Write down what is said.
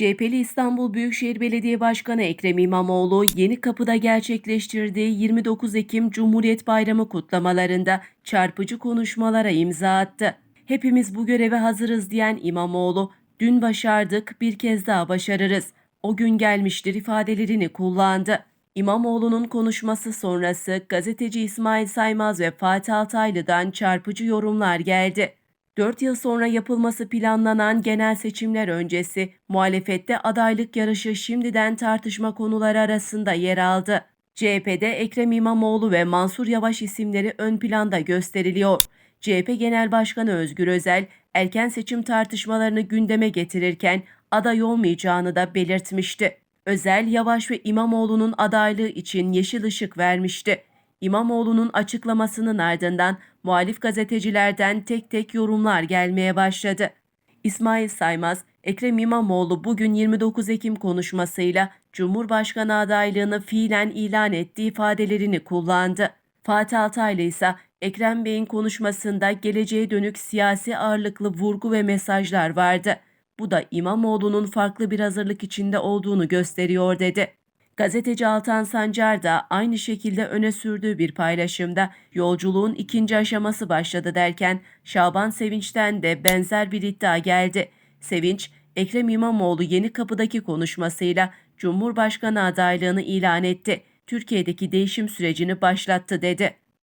CHP'li İstanbul Büyükşehir Belediye Başkanı Ekrem İmamoğlu, Yeni Kapı'da gerçekleştirdiği 29 Ekim Cumhuriyet Bayramı kutlamalarında çarpıcı konuşmalara imza attı. Hepimiz bu göreve hazırız diyen İmamoğlu, dün başardık bir kez daha başarırız. O gün gelmiştir ifadelerini kullandı. İmamoğlu'nun konuşması sonrası gazeteci İsmail Saymaz ve Fatih Altaylı'dan çarpıcı yorumlar geldi. 4 yıl sonra yapılması planlanan genel seçimler öncesi muhalefette adaylık yarışı şimdiden tartışma konuları arasında yer aldı. CHP'de Ekrem İmamoğlu ve Mansur Yavaş isimleri ön planda gösteriliyor. CHP Genel Başkanı Özgür Özel erken seçim tartışmalarını gündeme getirirken aday olmayacağını da belirtmişti. Özel, Yavaş ve İmamoğlu'nun adaylığı için yeşil ışık vermişti. İmamoğlu'nun açıklamasının ardından muhalif gazetecilerden tek tek yorumlar gelmeye başladı. İsmail Saymaz, Ekrem İmamoğlu bugün 29 Ekim konuşmasıyla Cumhurbaşkanı adaylığını fiilen ilan ettiği ifadelerini kullandı. Fatih Altaylı ise Ekrem Bey'in konuşmasında geleceğe dönük siyasi ağırlıklı vurgu ve mesajlar vardı. Bu da İmamoğlu'nun farklı bir hazırlık içinde olduğunu gösteriyor dedi. Gazeteci Altan Sancar da aynı şekilde öne sürdüğü bir paylaşımda yolculuğun ikinci aşaması başladı derken Şaban Sevinç'ten de benzer bir iddia geldi. Sevinç, Ekrem İmamoğlu yeni kapıdaki konuşmasıyla Cumhurbaşkanı adaylığını ilan etti. Türkiye'deki değişim sürecini başlattı dedi.